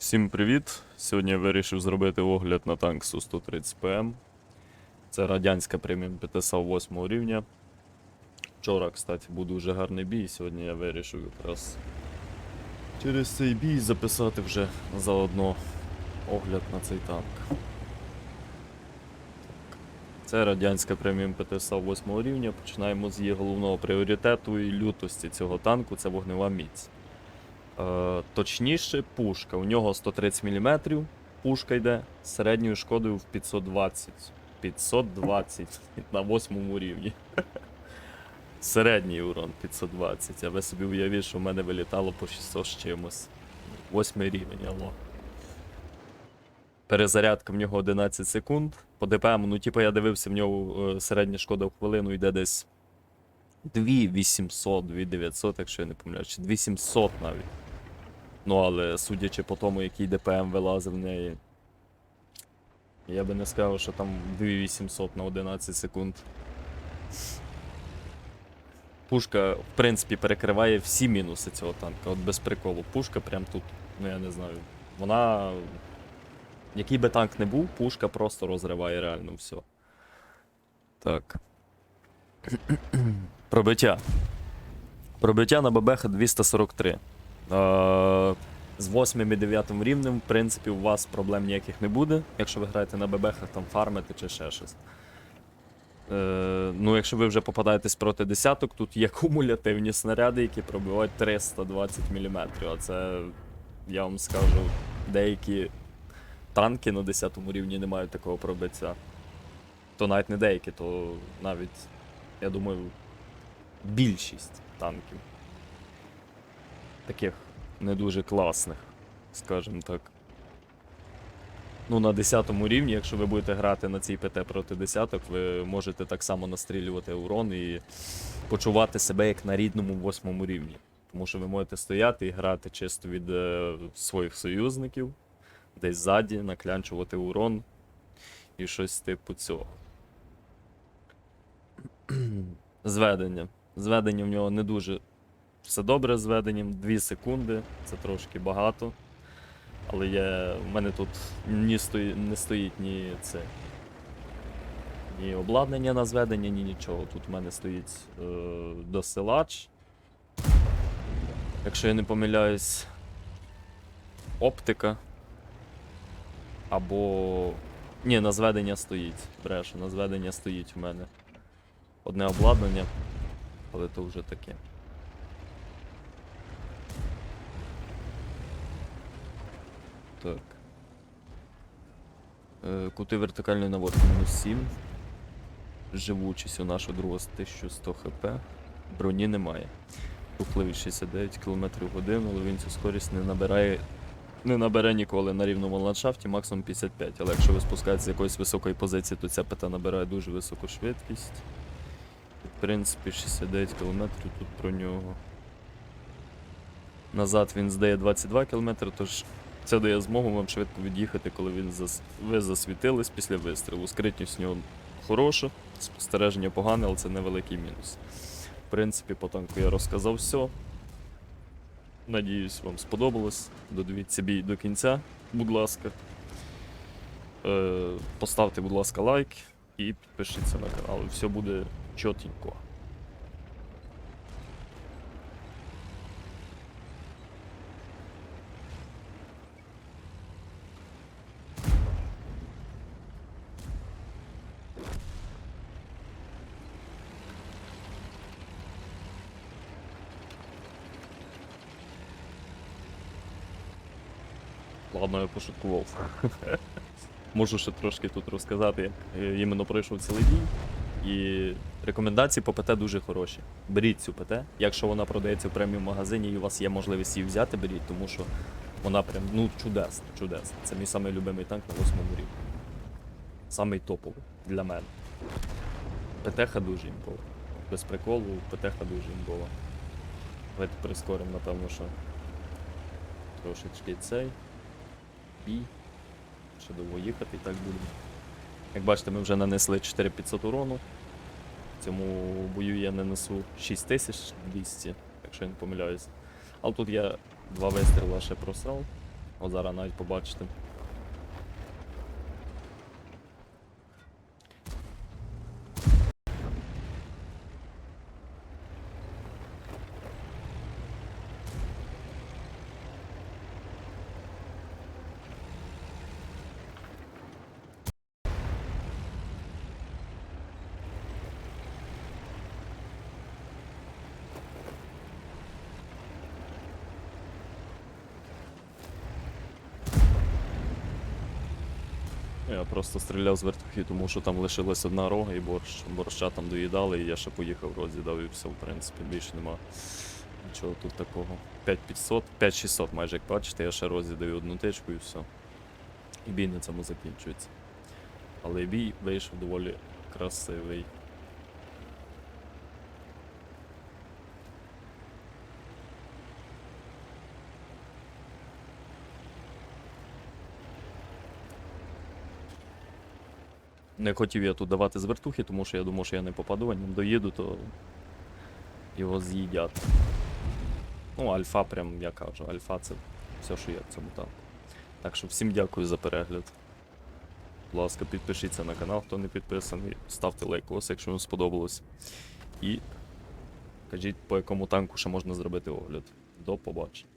Всім привіт! Сьогодні я вирішив зробити огляд на танк Су-130 ПМ. Це радянська преміум ПТСА 8 рівня. Вчора, кстати, був дуже гарний бій. Сьогодні я вирішив якраз через цей бій записати вже заодно огляд на цей танк. Це радянська преміум ПТСА 8 рівня. Починаємо з її головного пріоритету і лютості цього танку це вогнева міць. Е, точніше, пушка. У нього 130 мм. Пушка йде середньою шкодою в 520. 520 на 8 рівні. Середній урон 520. А ви собі уявіть, що в мене вилітало по 600 з чимось. 8 рівень, алло. Перезарядка в нього 11 секунд. По ДПМ, ну типу я дивився, в нього е, середня шкода в хвилину йде десь 2800, 2900, якщо я не помиляю, чи 2700 навіть. Ну, але судячи по тому, який ДПМ вилазив в неї. Я би не сказав, що там 2800 на 11 секунд. Пушка, в принципі, перекриває всі мінуси цього танка. От без приколу. Пушка прям тут, ну я не знаю. Вона. Який би танк не був, пушка просто розриває реально все. Так. Пробиття. Пробиття на ББХ 243. Е, з 8 і 9 рівнем, в принципі, у вас проблем ніяких не буде, якщо ви граєте на ББХ, там фармите чи ще щось. Е, ну, якщо ви вже попадаєтесь проти десяток, тут є кумулятивні снаряди, які пробивають 320 мм. А це, я вам скажу, деякі танки на 10 рівні не мають такого пробиття. То навіть не деякі, то навіть, я думаю, більшість танків. Таких не дуже класних, скажімо так. Ну, на 10 рівні, якщо ви будете грати на цій ПТ проти десяток, ви можете так само настрілювати урон і почувати себе як на рідному 8 рівні. Тому що ви можете стояти і грати чисто від е, своїх союзників, десь ззаді, наклянчувати урон і щось типу цього. Зведення. Зведення в нього не дуже все добре з зведенням. 2 секунди, це трошки багато. Але є, в мене тут ні стої, не стоїть ні це. Ні обладнання на зведення, ні нічого. Тут в мене стоїть е, досилач. Якщо я не помиляюсь, оптика. Або. Ні, на зведення стоїть. Брешу, на зведення стоїть у мене. Одне обладнання, але то вже таке. Так. Е, кути вертикальної наводки мінус 7. Живучість у нашого друга з 1100 хп. Броні немає. Рухливість 69 км в годину, але він цю скорість не набирає. Не набере ніколи на рівному ландшафті, максимум 55. Але якщо ви спускаєтеся з якоїсь високої позиції, то ця ПТ набирає дуже високу швидкість. В принципі, 69 км тут про нього. Назад він здає 22 км, тож це дає змогу вам швидко від'їхати, коли він зас... ви засвітились після вистрілу. Скритність в нього хороша, спостереження погане, але це невеликий мінус. В принципі, по танку я розказав все. Надіюсь, вам сподобалось. Додивіться бій до кінця, будь ласка. Е, поставте, будь ласка, лайк і підпишіться на канал. Все буде чотенько. Ладно, я пошуткував. Можу ще трошки тут розказати, як іменно пройшов цілий бій. І рекомендації по ПТ дуже хороші. Беріть цю ПТ. Якщо вона продається в преміум магазині і у вас є можливість її взяти, беріть, тому що вона прям ну чудесна, чудесна. Це мій самий любимий танк на восьмому рівні. Самий топовий для мене. ПТХ дуже імбова. Без приколу, ПТХ дуже імбова. Давайте прискоримо, напевно, що трошечки цей бій. Ще довго їхати і так будемо. Як бачите, ми вже нанесли 4500 урону. В цьому бою я нанесу 6200, якщо я не помиляюсь. Але тут я два вистріла ще просрав. От зараз навіть побачите. Я просто стріляв з вертухи, тому що там лишилась одна рога і борщ. Борща там доїдали, і я ще поїхав, роз'їдав і все, в принципі, більше нема нічого тут такого. 5500, 5600 майже як бачите, я ще роз'їдаю одну тичку і все. І бій на цьому закінчується. Але бій вийшов доволі красивий. Не хотів я тут давати з вертухи, тому що я думав, що я не попаду, а ним доїду, то його з'їдять. Ну, альфа, прям я кажу, альфа це все, що є в цьому танку. Так що всім дякую за перегляд. Будь ласка, підпишіться на канал, хто не підписаний, ставте лайкос, якщо вам сподобалось. І кажіть, по якому танку ще можна зробити огляд. До побачення.